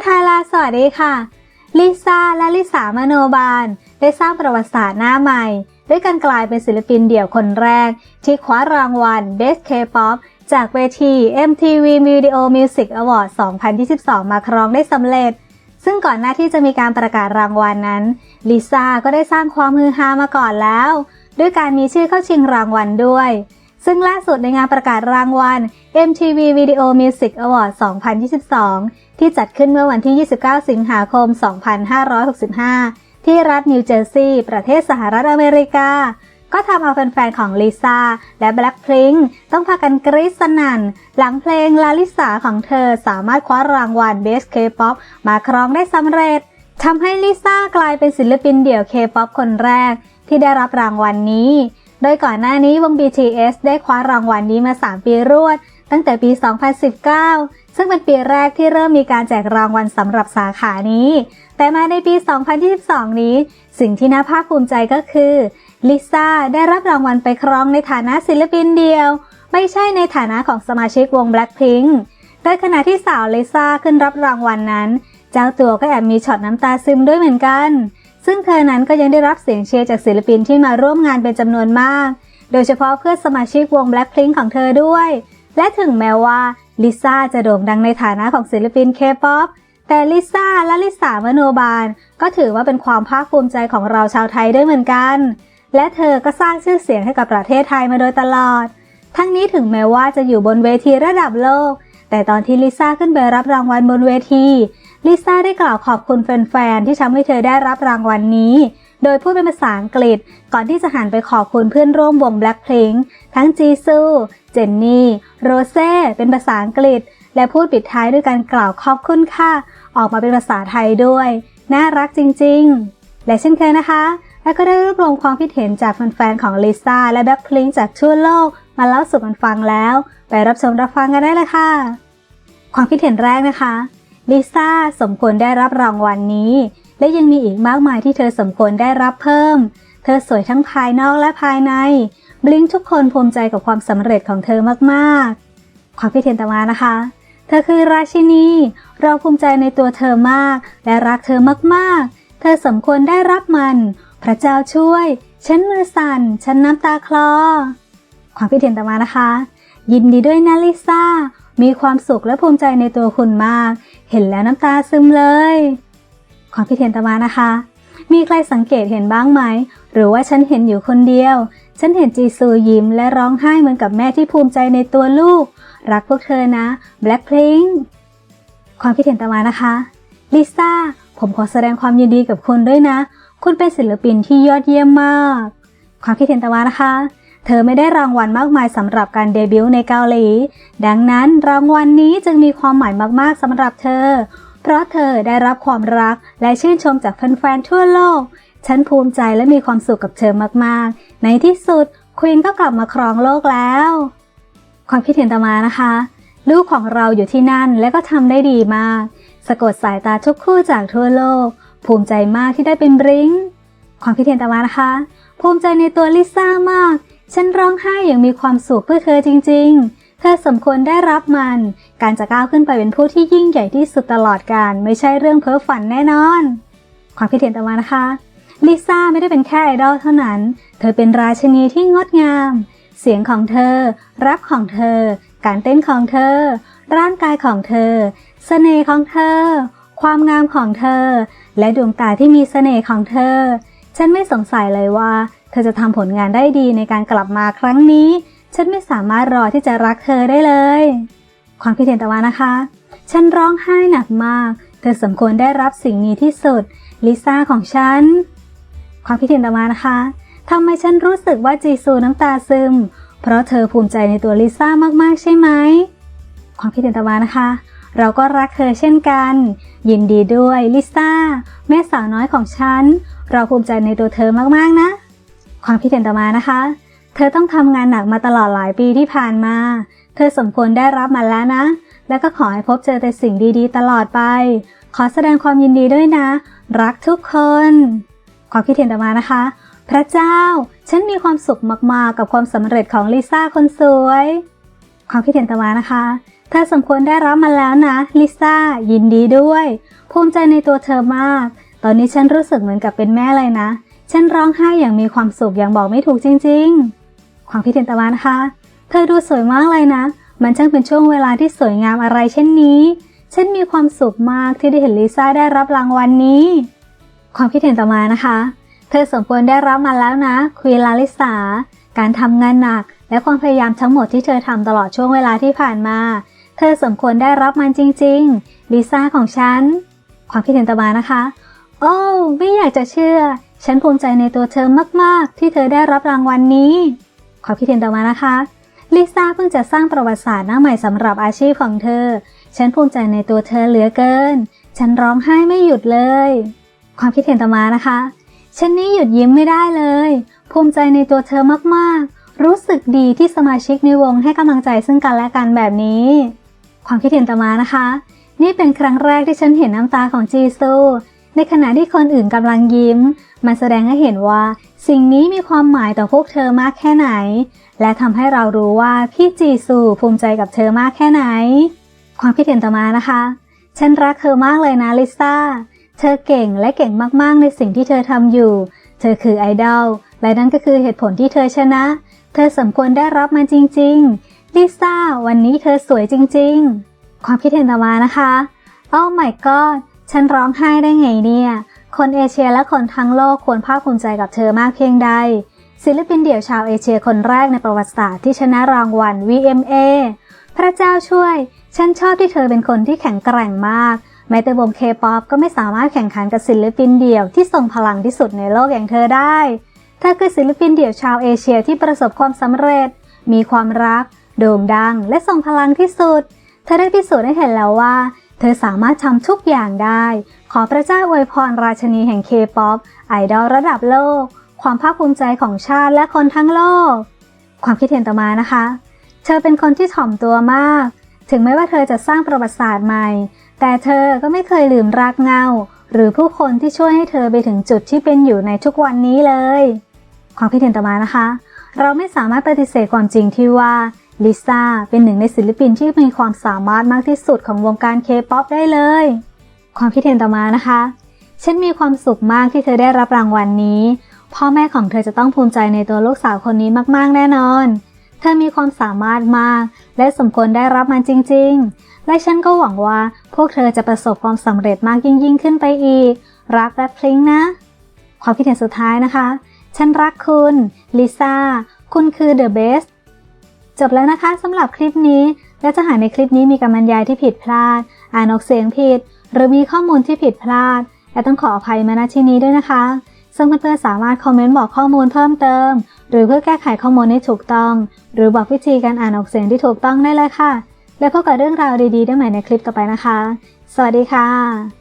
นไทยลาสวัสดีค่ะ ลิซ่าและลิสามโนบาล ได้สร้างประวัติศาสตร์หน้าใหม่ ด้วยการกลายเป็นศิลปินเดี่ยวคนแรก ที่คว้ารางวัล Best K-pop จากเวที MTV Video Music Award 2022 มาครองได้สำเร็จ ซึ่งก่อนหน้าที่จะมีการประกาศรางวัลนั้น ลิซ่าก็ได้สร้างความฮือฮามาก่อนแล้ว ด้วยการมีชื่อเข้าชิงรางวัลด้วย ซึ่งล่าสุดในงานประกาศรางวัล MTV Video Music Award 2022 ที่จัดขึ้นเมื่อวันที่ 29 สิงหาคม 2565 ที่รัฐนิวเจอร์ซีย์ ประเทศสหรัฐอเมริกา ก็ทำเอาแฟนๆ ของลิซ่าและ Blackpink ต้องพากันกรี๊ดสนั่น หลังเพลงลาลิสาของเธอสามารถคว้ารางวัล Best K-pop มาครองได้สำเร็จทำให้ลิซ่ากลายเป็นศิลปินเดี่ยว K-pop คนแรกที่ได้รับรางวัลนนี้ โดยก่อนหน้านี้วง BTS ได้คว้ารางวัลนนี้มา 3 ปีรวด ตั้งแต่ปี 2019 ซึ่งเป็นปีแรกที่เริ่มมีการแจกรางวัลสำหรับสาขานี้ แต่มาในปี 2022 นี้ สิ่งที่น่าภาคภูมิใจก็คือลิซ่าได้รับรางวัลไปครองในฐานะศิลปินเดียว ไม่ใช่ในฐานะของสมาชิกวง Blackpink โดยขณะที่สาวลิซ่าขึ้นรับรางวัลนนั้น เจ้าตัวก็แอบมีช็อตน้ำตาซึมด้วยเหมือนกัน ซึ่งเธอนั้นก็ยังได้รับเสียงเชียร์จากศิลปินที่มาร่วมงานเป็นจำนวนมาก โดยเฉพาะเพื่อนสมาชิกวง Blackpink ของเธอด้วย และถึงแม้ว่าลิซ่าจะโด่งดังในฐานะของศิลปิน K-POP แต่ลิซ่าและลิสามโนบาล ก็ถือว่าเป็นความภาคภูมิใจของเราชาวไทยด้วยเหมือนกัน และเธอก็สร้างชื่อเสียงให้กับประเทศไทยมาโดยตลอด ทั้งนี้ถึงแม้ว่าจะอยู่บนเวทีระดับโลก แต่ตอนที่ลิซ่าขึ้นไปรับรางวัลบนเวที ลิซ่าได้กล่าวขอบคุณแฟนๆที่ทำให้เธอได้รับรางวัลนนี้ โดยพูดเป็นภาษาอังกฤษ ก่อนที่จะหันไปขอบคุณเพื่อนร่วมวง Blackpink ทั้งจีซู เจนนี่ โรเซ่เป็นภาษาอังกฤษ และพูดปิดท้ายด้วยการกล่าวขอบคุณค่ะ ออกมาเป็นภาษาไทยด้วย น่ารักจริงๆ และเช่นเคยนะคะและก็ได้รวบรวมความคิดเห็นจากแฟนๆของลิซ่าและ Blackpink จากทั่วโลก มาเล่าสู่กันฟังแล้ว ไปรับชมรับฟังกันได้เลยค่ะ ความคิดเห็นแรกนะคะ ลิซ่าสมควรได้รับรางวัลนนี้ และยังมีอีกมากมายที่เธอสมควรได้รับเพิ่ม เธอสวยทั้งภายนอกและภายในบลิงทุกคนภูมิใจกับความสำเร็จของเธอมากๆ ความคิดเห็นต่อมานะคะ เธอคือราชินี เราภูมิใจในตัวเธอมาก และรักเธอมากๆ เธอสมควรได้รับมัน พระเจ้าช่วย ฉันมือสั่น ฉันน้ำตาคลอ ความคิดเห็นต่อมานะคะ ยินดีด้วยนะลิซ่า มีความสุขและภูมิใจในตัวคุณมาก เห็นแล้วน้ำตาซึมเลย ความคิดเห็นตมานะคะ มีใครสังเกตเห็นบ้างไหม หรือว่าฉันเห็นอยู่คนเดียว ฉันเห็นจีซูยิ้มและร้องไห้เหมือนกับแม่ที่ภูมิใจในตัวลูก รักพวกเธอนะ Blackpink ความคิดเห็นตมานะคะลิซ่าผมขอแสดงความยินดีกับคุณด้วยนะ คุณเป็นศิลปินที่ยอดเยี่ยมมาก ความคิดเห็นต่อมานะคะ เธอไม่ได้รางวัลมากมายสำหรับการเดบิวต์ในเกาหลี ดังนั้นรางวัลนนี้จึงมีความหมายมากๆสำหรับเธอ เพราะเธอได้รับความรักและชื่นชมจากแฟนๆทั่วโลก ฉันภูมิใจและมีความสุขกับเธอมากๆ ในที่สุดควีนก็กลับมาครองโลกแล้ว ความคิดเห็นต่อมานะคะ ลูกของเราอยู่ที่นั่นและก็ทำได้ดีมาก สะกดสายตาทุกคู่จากทั่วโลก ภูมิใจมากที่ได้เป็นบริงความคิดเห็นต่อมานะคะ ภูมิใจในตัวลิซ่ามาก ฉันร้องไห้อย่างมีความสุขเพื่อเธอจริง ๆ เธอสมควรได้รับมัน การจะก้าวขึ้นไปเป็นผู้ที่ยิ่งใหญ่ที่สุดตลอดกาลไม่ใช่เรื่องเพ้อฝันแน่นอน ความคิดเห็นต่อมานะคะ ลิซ่าไม่ได้เป็นแค่ไอดอลเท่านั้น เธอเป็นราชินีที่งดงาม เสียงของเธอ รักของเธอ การเต้นของเธอ ร่างกายของเธอ เสน่ห์ของเธอ ความงามของเธอ และดวงตาที่มีเสน่ห์ของเธอ ฉันไม่สงสัยเลยว่า เธอจะทำผลงานได้ดีในการกลับมาครั้งนี้ ฉันไม่สามารถรอที่จะรักเธอได้เลย ความคิดเห็นตะวันนะคะ ฉันร้องไห้หนักมาก เธอสมควรได้รับสิ่งนี้ที่สุด ลิซ่าของฉัน ความคิดเห็นตะวันนะคะทำไมฉันรู้สึกว่าจีซูน้ำตาซึม เพราะเธอภูมิใจในตัวลิซ่ามากๆใช่ไหม ความคิดเห็นตะวันนะคะ เราก็รักเธอเช่นกัน ยินดีด้วยลิซ่าแม่สาวน้อยของฉัน เราภูมิใจในตัวเธอมากๆนะ ความคิดเห็นต่อมานะคะ เธอต้องทำงานหนักมาตลอดหลายปีที่ผ่านมา เธอสมควรได้รับมันแล้วนะ แล้วก็ขอให้พบเจอแต่สิ่งดีๆ ตลอดไป ขอแสดงความยินดีด้วยนะ รักทุกคน ความคิดเห็นต่อมานะคะ พระเจ้า ฉันมีความสุขมากๆ กับความสำเร็จของลิซ่าคนสวย ความคิดเห็นต่อมานะคะ เธอสมควรได้รับมันแล้วนะ ลิซ่า ยินดีด้วย ภูมิใจในตัวเธอมาก ตอนนี้ฉันรู้สึกเหมือนกับเป็นแม่เลยนะ ฉันร้องไห้อย่างมีความสุขอย่างบอกไม่ถูกจริงๆ ความคิดเห็นตะวันคะ เธอดูสวยมากเลยนะ มันช่างเป็นช่วงเวลาที่สวยงามอะไรเช่นนี้ ฉันมีความสุขมากที่ได้เห็นลิซ่าได้รับรางวัลนนี้ ความคิดเห็นต่อมานะคะ เธอสมควรได้รับมันแล้วนะควีนลาลิสาการทำงานหนัก และความพยายามทั้งหมดที่เธอทำตลอดช่วงเวลาที่ผ่านมา เธอสมควรได้รับมันจริงๆลิซ่าของฉัน ความคิดเห็นต่อมานะคะ โอ้ไม่อยากจะเชื่อ ฉันภูมิใจในตัวเธอมาก ๆ ที่เธอได้รับรางวัลนนี้ความคิดเห็นต่อมานะคะ ลิซ่าเพิ่งจะสร้างประวัติศาสตร์หน้าใหม่สำหรับอาชีพของเธอ ฉันภูมิใจในตัวเธอเหลือเกิน ฉันร้องไห้ไม่หยุดเลย ความคิดเห็นต่อมานะคะ ฉันนี่หยุดยิ้มไม่ได้เลย ภูมิใจในตัวเธอมาก ๆ รู้สึกดีที่สมาชิกในวงให้กำลังใจซึ่งกันและกันแบบนี้ ความคิดเห็นต่อมานะคะ นี่เป็นครั้งแรกที่ฉันเห็นน้ำตาของจีซู ในขณะที่คนอื่นกำลังยิ้ม มันแสดงให้เห็นว่า สิ่งนี้มีความหมายต่อพวกเธอมากแค่ไหน และทำให้เรารู้ว่าพี่จีซูภูมิใจกับเธอมากแค่ไหน ความคิดเห็นต่อมานะคะ ฉันรักเธอมากเลยนะลิซ่า เธอเก่งและเก่งมากๆในสิ่งที่เธอทำอยู่ เธอคือไอดอล และนั่นก็คือเหตุผลที่เธอชนะ เธอสมควรได้รับมันจริง ๆ ลิซ่า วันนี้เธอสวยจริง ๆ ความคิดเห็นต่อมานะคะโอ้ my god ฉันร้องไห้ได้ไงเนี่ย คนเอเชียและคนทั้งโลกควรภาคภูมิใจกับเธอมากเพียงใด ศิลปินเดี่ยวชาวเอเชียคนแรกในประวัติศาสตร์ที่ชนะรางวัล VMA พระเจ้าช่วย ฉันชอบที่เธอเป็นคนที่แข็งแกร่งมากแม้แต่วงเคป๊อปก็ไม่สามารถแข่งขันกับศิลปินเดี่ยวที่ทรงพลังที่สุดในโลกอย่างเธอได้ เธอคือศิลปินเดี่ยวชาวเอเชียที่ประสบความสำเร็จ มีความรัก โด่งดัง และทรงพลังที่สุด เธอได้พิสูจน์ให้เห็นแล้วว่า เธอสามารถทำทุกอย่างได้ ขอพระเจ้าอวยพรราชนีแห่งเคป๊อปไอดอลระดับโลก ความภาคภูมิใจของชาติและคนทั้งโลก ความคิดเห็นต่อมานะคะ เธอเป็นคนที่ถ่อมตัวมาก ถึงแม้ว่าเธอจะสร้างประวัติศาสตร์ใหม่ แต่เธอก็ไม่เคยลืมรากเงา หรือผู้คนที่ช่วยให้เธอไปถึงจุดที่เป็นอยู่ในทุกวันนี้เลย ความคิดเห็นต่อมานะคะ เราไม่สามารถปฏิเสธความจริงที่ว่า ลิซ่าเป็นหนึ่งในศิลปินที่มีความสามารถมากที่สุดของวงการเคป๊อปได้เลย ความคิดเห็นต่อมานะคะ ฉันมีความสุขมากที่เธอได้รับรางวัลนนี้ พ่อแม่ของเธอจะต้องภูมิใจในตัวลูกสาวคนนี้มากๆแน่นอน เธอมีความสามารถมาก และสมควรได้รับมันจริง ๆ และฉันก็หวังว่าพวกเธอจะประสบความสำเร็จมากยิ่งยิ่งขึ้นไปอีก รักและพลิ้งนะ ความคิดเห็นสุดท้ายนะคะ ฉันรักคุณลิซ่า คุณคือ the best จบแล้วนะคะสำหรับคลิปนี้ และจะหากในคลิปนี้มีการบรรยายที่ผิดพลาด อ่านออกเสียงผิด หรือมีข้อมูลที่ผิดพลาดและต้องขออภัยมาณที่นี้ด้วยนะคะ ซึ่งเพื่อนๆสามารถคอมเมนต์บอกข้อมูลเพิ่มเติม หรือเพื่อแก้ไขข้อมูลให้ถูกต้อง หรือบอกวิธีการอ่านออกเสียงที่ถูกต้องได้เลยค่ะ และพบกับเรื่องราวดีๆได้ใหม่ในคลิปต่อไปนะคะ สวัสดีค่ะ